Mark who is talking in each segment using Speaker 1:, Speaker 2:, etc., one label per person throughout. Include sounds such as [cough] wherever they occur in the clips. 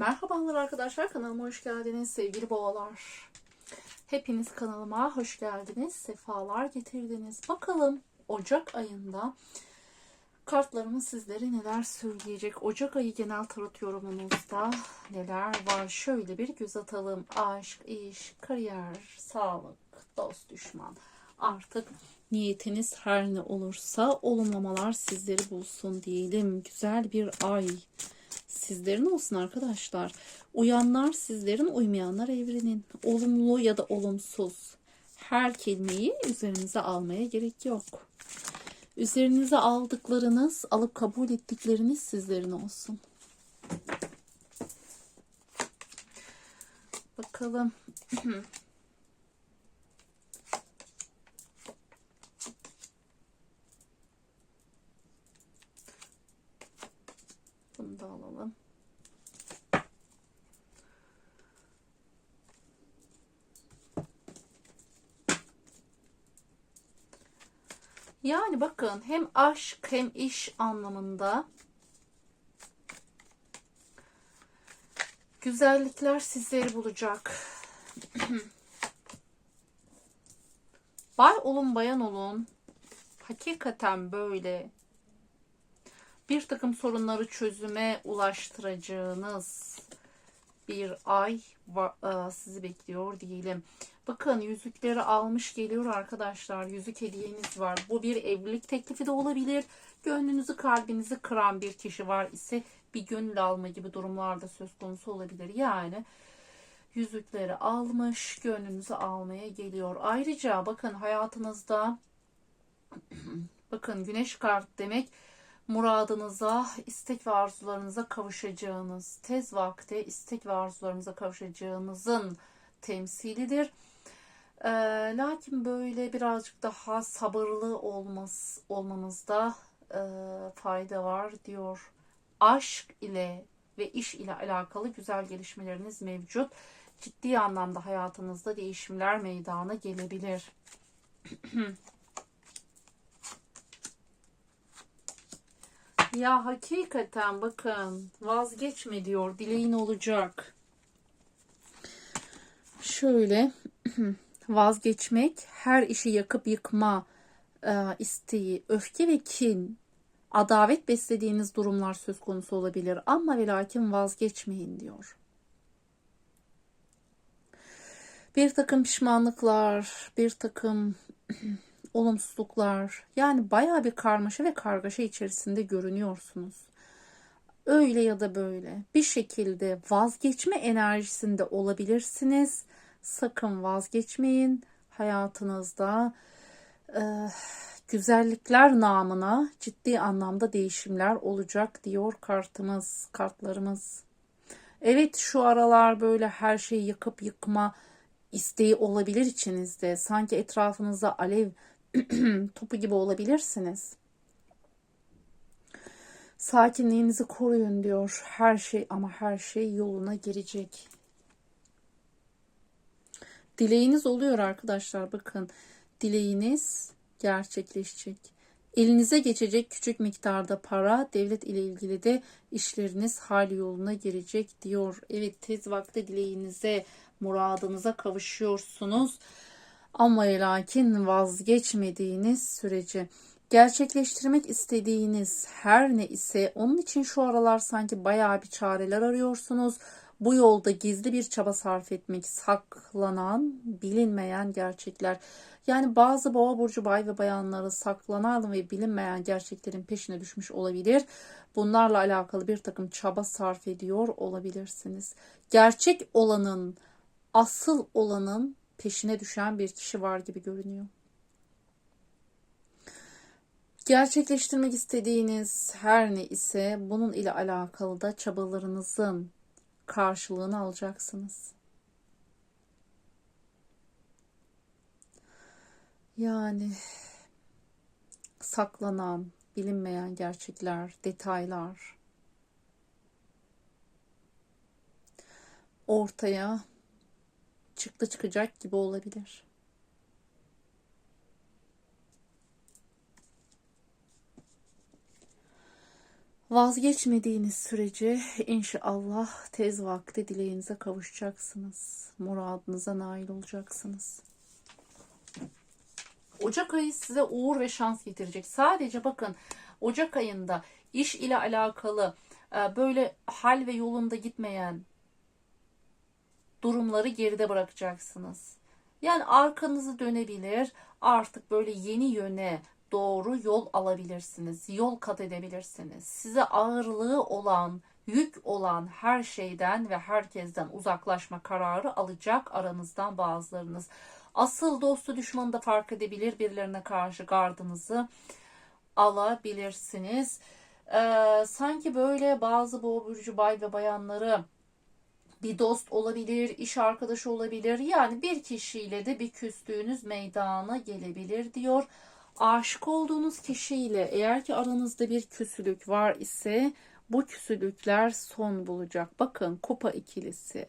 Speaker 1: Merhabalar arkadaşlar kanalıma hoş geldiniz sevgili boğalar. Hepiniz kanalıma hoş geldiniz. Sefalar getirdiniz. Bakalım Ocak ayında kartlarımız sizlere neler söyleyecek? Ocak ayı genel tarot yorumunuzda neler var? Şöyle bir göz atalım. Aşk, iş, kariyer, sağlık, dost, düşman. Artık niyetiniz her ne olursa olumlamalar sizleri bulsun diyelim. Güzel bir ay sizlerin olsun arkadaşlar. Uyanlar sizlerin, uymayanlar evrenin. Olumlu ya da olumsuz. Her kelimeyi üzerinize almaya gerek yok. Üzerinize aldıklarınız, alıp kabul ettikleriniz sizlerin olsun. Bakalım. [clears throat] Yani bakın hem aşk hem iş anlamında güzellikler sizleri bulacak. [clears throat] Bay olun bayan olun. Hakikaten böyle bir takım sorunları çözüme ulaştıracağınız bir ay e, sizi bekliyor diyelim. Bakın yüzükleri almış geliyor arkadaşlar. Yüzük hediyeniz var. Bu bir evlilik teklifi de olabilir. Gönlünüzü kalbinizi kıran bir kişi var ise bir gönül alma gibi durumlarda söz konusu olabilir. Yani yüzükleri almış gönlünüzü almaya geliyor. Ayrıca bakın hayatınızda [clears throat] bakın güneş kart demek muradınıza, istek ve arzularınıza kavuşacağınız, tez vakte istek ve arzularınıza kavuşacağınızın temsilidir. Ee, lakin böyle birazcık daha sabırlı olmaz, olmanızda e, fayda var diyor. Aşk ile ve iş ile alakalı güzel gelişmeleriniz mevcut. Ciddi anlamda hayatınızda değişimler meydana gelebilir. [clears throat] Ya hakikaten bakın vazgeçme diyor dileğin olacak. Şöyle [clears throat] vazgeçmek her işi yakıp yıkma e, isteği, öfke ve kin, adavet beslediğiniz durumlar söz konusu olabilir ama ve lakin vazgeçmeyin diyor. Bir takım pişmanlıklar, bir takım [clears throat] olumsuzluklar yani baya bir karmaşa ve kargaşa içerisinde görünüyorsunuz. Öyle ya da böyle bir şekilde vazgeçme enerjisinde olabilirsiniz. Sakın vazgeçmeyin. Hayatınızda e, güzellikler namına ciddi anlamda değişimler olacak diyor kartımız, kartlarımız. Evet şu aralar böyle her şeyi yıkıp yıkma isteği olabilir içinizde. Sanki etrafınızda alev [clears throat] topu gibi olabilirsiniz. Sakinliğinizi koruyun diyor. Her şey ama her şey yoluna girecek. Dileğiniz oluyor arkadaşlar. Bakın dileğiniz gerçekleşecek. Elinize geçecek küçük miktarda para, devlet ile ilgili de işleriniz hal yoluna girecek diyor. Evet tez vakte dileğinize, muradınıza kavuşuyorsunuz. Ama lakin vazgeçmediğiniz sürece gerçekleştirmek istediğiniz her ne ise onun için şu aralar sanki bayağı bir çareler arıyorsunuz. Bu yolda gizli bir çaba sarf etmek, saklanan, bilinmeyen gerçekler. Yani bazı boğa burcu bay ve bayanları saklanan ve bilinmeyen gerçeklerin peşine düşmüş olabilir. Bunlarla alakalı bir takım çaba sarf ediyor olabilirsiniz. Gerçek olanın, asıl olanın peşine düşen bir kişi var gibi görünüyor. Gerçekleştirmek istediğiniz her ne ise bunun ile alakalı da çabalarınızın karşılığını alacaksınız. Yani saklanan, bilinmeyen gerçekler, detaylar ortaya çıktı çıkacak gibi olabilir. Vazgeçmediğiniz sürece inşallah tez vakti dileğinize kavuşacaksınız. Muradınıza nail olacaksınız. Ocak ayı size uğur ve şans getirecek. Sadece bakın Ocak ayında iş ile alakalı e, böyle hal ve yolunda gitmeyen durumları geride bırakacaksınız. Yani arkanızı dönebilir, artık böyle yeni yöne doğru yol alabilirsiniz, yol kat edebilirsiniz. Size ağırlığı olan, yük olan her şeyden ve herkesten uzaklaşma kararı alacak aranızdan bazılarınız. Asıl dostu düşmanı da fark edebilir, birilerine karşı gardınızı alabilirsiniz. Ee, sanki böyle bazı boğa burcu bay ve bayanları bir dost olabilir, iş arkadaşı olabilir. Yani bir kişiyle de bir küstüğünüz meydana gelebilir diyor. Aşık olduğunuz kişiyle eğer ki aranızda bir küsülük var ise bu küsülükler son bulacak. Bakın kupa ikilisi.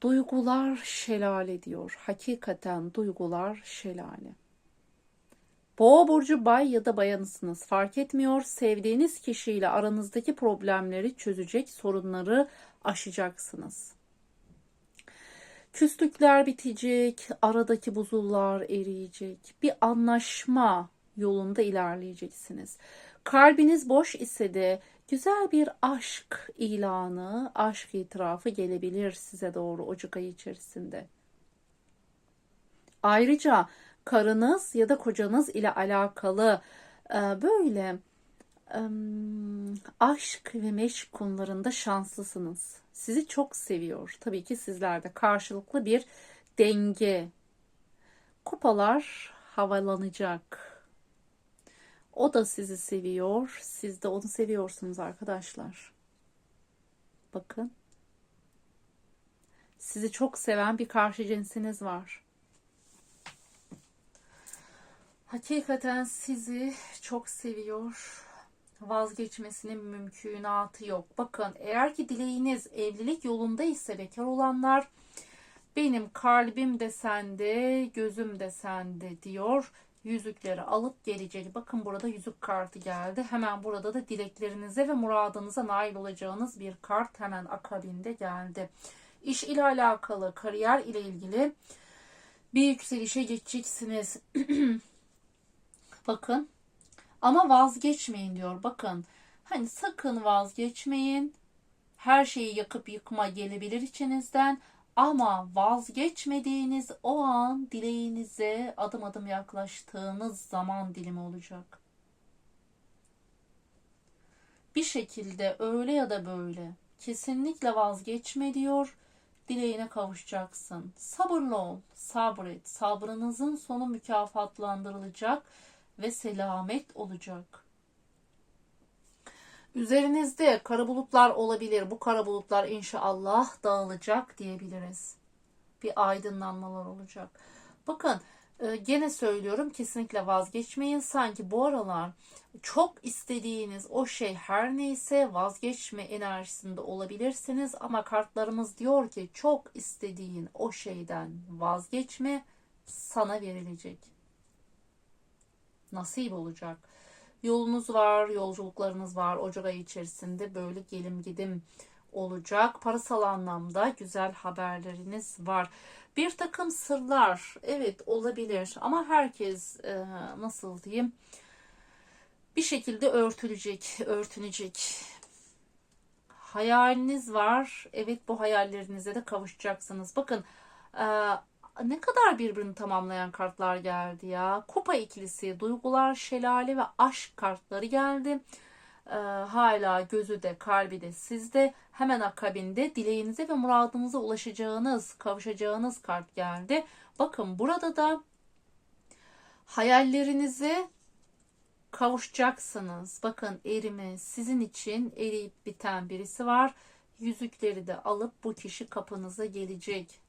Speaker 1: Duygular şelale diyor. Hakikaten duygular şelale. Boğa burcu bay ya da bayanısınız fark etmiyor. Sevdiğiniz kişiyle aranızdaki problemleri çözecek, sorunları aşacaksınız. Küslükler bitecek, aradaki buzullar eriyecek. Bir anlaşma yolunda ilerleyeceksiniz. Kalbiniz boş ise de güzel bir aşk ilanı, aşk itirafı gelebilir size doğru Ocak ayı içerisinde. Ayrıca karınız ya da kocanız ile alakalı e, böyle aşk ve meşk konularında şanslısınız. Sizi çok seviyor. Tabii ki sizler de karşılıklı bir denge. Kupalar havalanacak. O da sizi seviyor. Siz de onu seviyorsunuz arkadaşlar. Bakın. Sizi çok seven bir karşı cinsiniz var. Hakikaten sizi çok seviyor. Vazgeçmesinin mümkünatı yok. Bakın eğer ki dileğiniz evlilik yolunda ise bekar olanlar benim kalbim de sende, gözüm de sende diyor. Yüzükleri alıp gelecek. Bakın burada yüzük kartı geldi. Hemen burada da dileklerinize ve muradınıza nail olacağınız bir kart hemen akabinde geldi. İş ile alakalı, kariyer ile ilgili bir yükselişe geçeceksiniz. [clears throat] Bakın. Ama vazgeçmeyin diyor. Bakın. Hani sakın vazgeçmeyin. Her şeyi yakıp yıkma gelebilir içinizden. Ama vazgeçmediğiniz o an dileğinize adım adım yaklaştığınız zaman dilimi olacak. Bir şekilde öyle ya da böyle kesinlikle vazgeçme diyor. Dileğine kavuşacaksın. Sabırlı ol, sabret. Sabrınızın sonu mükafatlandırılacak ve selamet olacak. Üzerinizde kara bulutlar olabilir. Bu kara bulutlar inşallah dağılacak diyebiliriz. Bir aydınlanmalar olacak. Bakın e, gene söylüyorum kesinlikle vazgeçmeyin. Sanki bu aralar çok istediğiniz o şey her neyse vazgeçme enerjisinde olabilirsiniz. Ama kartlarımız diyor ki çok istediğin o şeyden vazgeçme sana verilecek nasip olacak. Yolunuz var, yolculuklarınız var. Ocak ayı içerisinde böyle gelim gidim olacak. Parasal anlamda güzel haberleriniz var. Bir takım sırlar evet olabilir ama herkes e, nasıl diyeyim bir şekilde örtülecek, örtünecek. Hayaliniz var. Evet bu hayallerinize de kavuşacaksınız. Bakın e, ne kadar birbirini tamamlayan kartlar geldi ya. Kupa ikilisi, duygular, şelale ve aşk kartları geldi. Ee, hala gözü de kalbi de sizde. Hemen akabinde dileğinize ve muradınıza ulaşacağınız, kavuşacağınız kart geldi. Bakın burada da hayallerinize kavuşacaksınız. Bakın erime sizin için eriyip biten birisi var. Yüzükleri de alıp bu kişi kapınıza gelecek.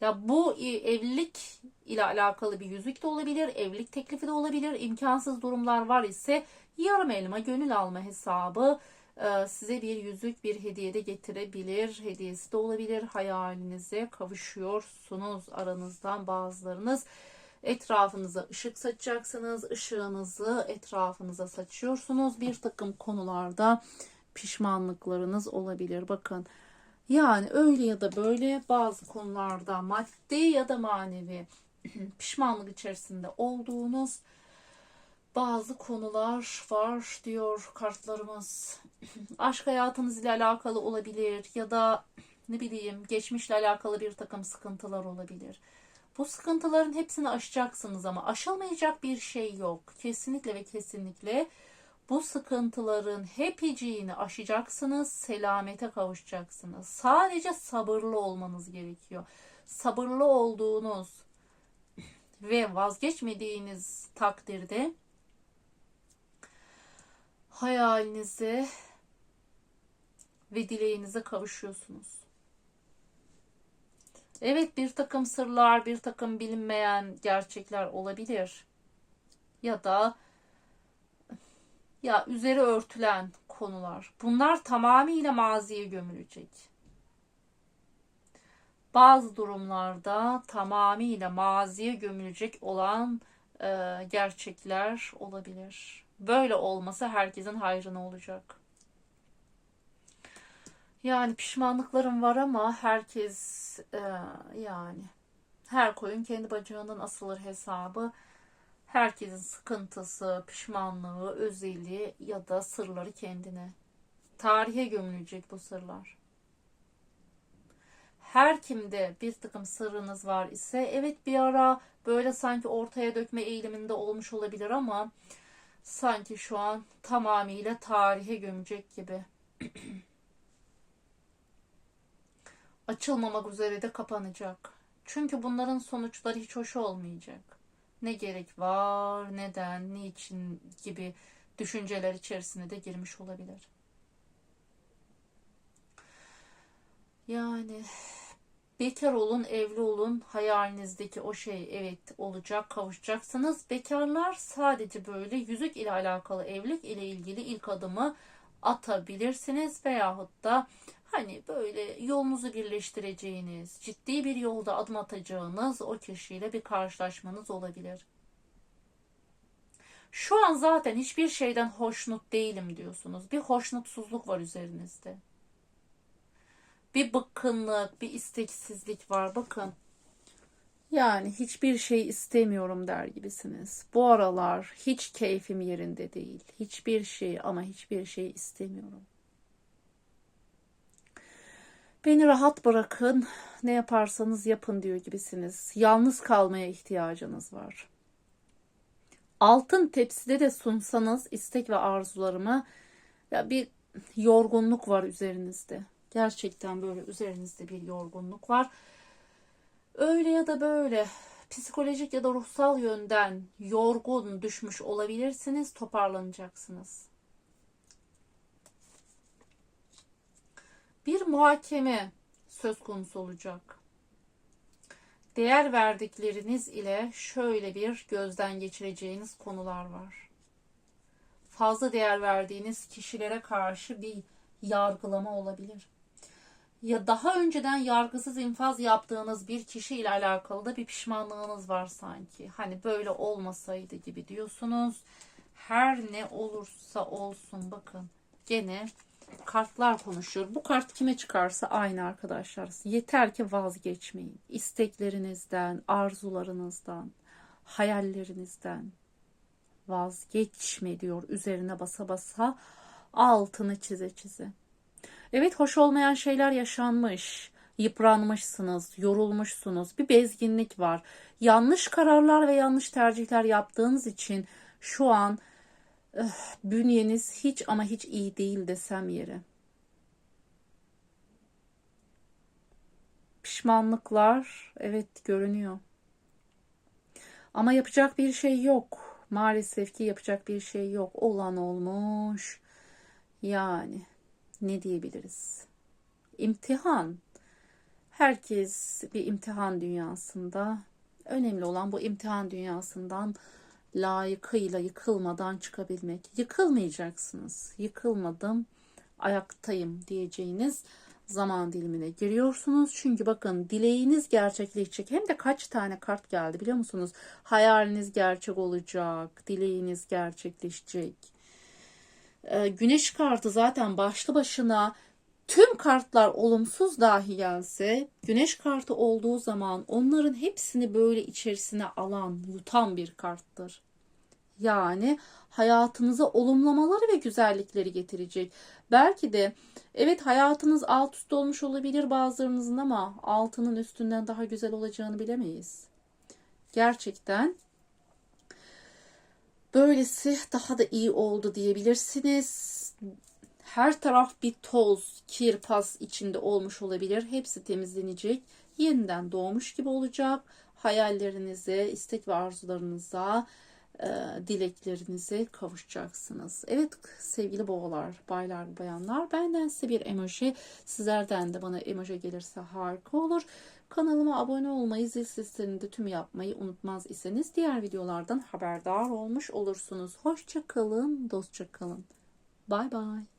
Speaker 1: Ya bu e, evlilik ile alakalı bir yüzük de olabilir, evlilik teklifi de olabilir. İmkansız durumlar var ise yarım elma gönül alma hesabı e, size bir yüzük, bir hediye de getirebilir. Hediyesi de olabilir. Hayalinize kavuşuyorsunuz aranızdan bazılarınız. Etrafınıza ışık saçacaksınız. Işığınızı etrafınıza saçıyorsunuz. Bir takım konularda pişmanlıklarınız olabilir. Bakın yani öyle ya da böyle bazı konularda maddi ya da manevi [clears throat] pişmanlık içerisinde olduğunuz bazı konular var diyor kartlarımız. [clears throat] Aşk hayatınız ile alakalı olabilir ya da ne bileyim geçmişle alakalı bir takım sıkıntılar olabilir. Bu sıkıntıların hepsini aşacaksınız ama aşılmayacak bir şey yok. Kesinlikle ve kesinlikle bu sıkıntıların hepiciğini aşacaksınız, selamete kavuşacaksınız. Sadece sabırlı olmanız gerekiyor. Sabırlı olduğunuz ve vazgeçmediğiniz takdirde hayalinize ve dileğinize kavuşuyorsunuz. Evet bir takım sırlar, bir takım bilinmeyen gerçekler olabilir. Ya da ya üzeri örtülen konular. Bunlar tamamıyla maziye gömülecek. Bazı durumlarda tamamıyla maziye gömülecek olan e, gerçekler olabilir. Böyle olması herkesin hayrına olacak. Yani pişmanlıklarım var ama herkes e, yani her koyun kendi bacağından asılır hesabı. Herkesin sıkıntısı, pişmanlığı, özeli ya da sırları kendine. Tarihe gömülecek bu sırlar. Her kimde bir takım sırrınız var ise evet bir ara böyle sanki ortaya dökme eğiliminde olmuş olabilir ama sanki şu an tamamıyla tarihe gömecek gibi. [clears throat] Açılmamak üzere de kapanacak. Çünkü bunların sonuçları hiç hoş olmayacak. Ne gerek var, neden, niçin gibi düşünceler içerisine de girmiş olabilir. Yani bekar olun, evli olun, hayalinizdeki o şey evet olacak, kavuşacaksınız. Bekarlar sadece böyle yüzük ile alakalı, evlilik ile ilgili ilk adımı atabilirsiniz veyahut da hani böyle yolunuzu birleştireceğiniz, ciddi bir yolda adım atacağınız o kişiyle bir karşılaşmanız olabilir. Şu an zaten hiçbir şeyden hoşnut değilim diyorsunuz. Bir hoşnutsuzluk var üzerinizde. Bir bıkkınlık, bir isteksizlik var. Bakın. Yani hiçbir şey istemiyorum der gibisiniz. Bu aralar hiç keyfim yerinde değil. Hiçbir şey ama hiçbir şey istemiyorum. Beni rahat bırakın, ne yaparsanız yapın diyor gibisiniz. Yalnız kalmaya ihtiyacınız var. Altın tepside de sunsanız istek ve arzularımı ya bir yorgunluk var üzerinizde. Gerçekten böyle üzerinizde bir yorgunluk var. Öyle ya da böyle psikolojik ya da ruhsal yönden yorgun düşmüş olabilirsiniz, toparlanacaksınız. Bir muhakeme söz konusu olacak. Değer verdikleriniz ile şöyle bir gözden geçireceğiniz konular var. Fazla değer verdiğiniz kişilere karşı bir yargılama olabilir. Ya daha önceden yargısız infaz yaptığınız bir kişi ile alakalı da bir pişmanlığınız var sanki. Hani böyle olmasaydı gibi diyorsunuz. Her ne olursa olsun bakın gene kartlar konuşuyor. Bu kart kime çıkarsa aynı arkadaşlar. Yeter ki vazgeçmeyin. İsteklerinizden, arzularınızdan, hayallerinizden vazgeçme diyor. Üzerine basa basa altını çize çize. Evet hoş olmayan şeyler yaşanmış. Yıpranmışsınız, yorulmuşsunuz. Bir bezginlik var. Yanlış kararlar ve yanlış tercihler yaptığınız için şu an bünyeniz hiç ama hiç iyi değil desem yere. Pişmanlıklar evet görünüyor. Ama yapacak bir şey yok. Maalesef ki yapacak bir şey yok. Olan olmuş. Yani ne diyebiliriz? İmtihan. Herkes bir imtihan dünyasında. Önemli olan bu imtihan dünyasından layıkıyla yıkılmadan çıkabilmek. Yıkılmayacaksınız. Yıkılmadım, ayaktayım diyeceğiniz zaman dilimine giriyorsunuz. Çünkü bakın dileğiniz gerçekleşecek. Hem de kaç tane kart geldi biliyor musunuz? Hayaliniz gerçek olacak. Dileğiniz gerçekleşecek. Ee, güneş kartı zaten başlı başına tüm kartlar olumsuz dahi gelse güneş kartı olduğu zaman onların hepsini böyle içerisine alan, yutan bir karttır. Yani hayatınıza olumlamaları ve güzellikleri getirecek. Belki de evet hayatınız alt üst olmuş olabilir bazılarınızın ama altının üstünden daha güzel olacağını bilemeyiz. Gerçekten böylesi daha da iyi oldu diyebilirsiniz. Her taraf bir toz, kir, pas içinde olmuş olabilir. Hepsi temizlenecek. Yeniden doğmuş gibi olacak. Hayallerinize, istek ve arzularınıza, e, dileklerinize kavuşacaksınız. Evet sevgili boğalar, baylar, bayanlar benden size bir emoji, sizlerden de bana emoji gelirse harika olur. Kanalıma abone olmayı, zil seslerini de tüm yapmayı unutmaz iseniz diğer videolardan haberdar olmuş olursunuz. Hoşça kalın, dostça kalın. Bay bay.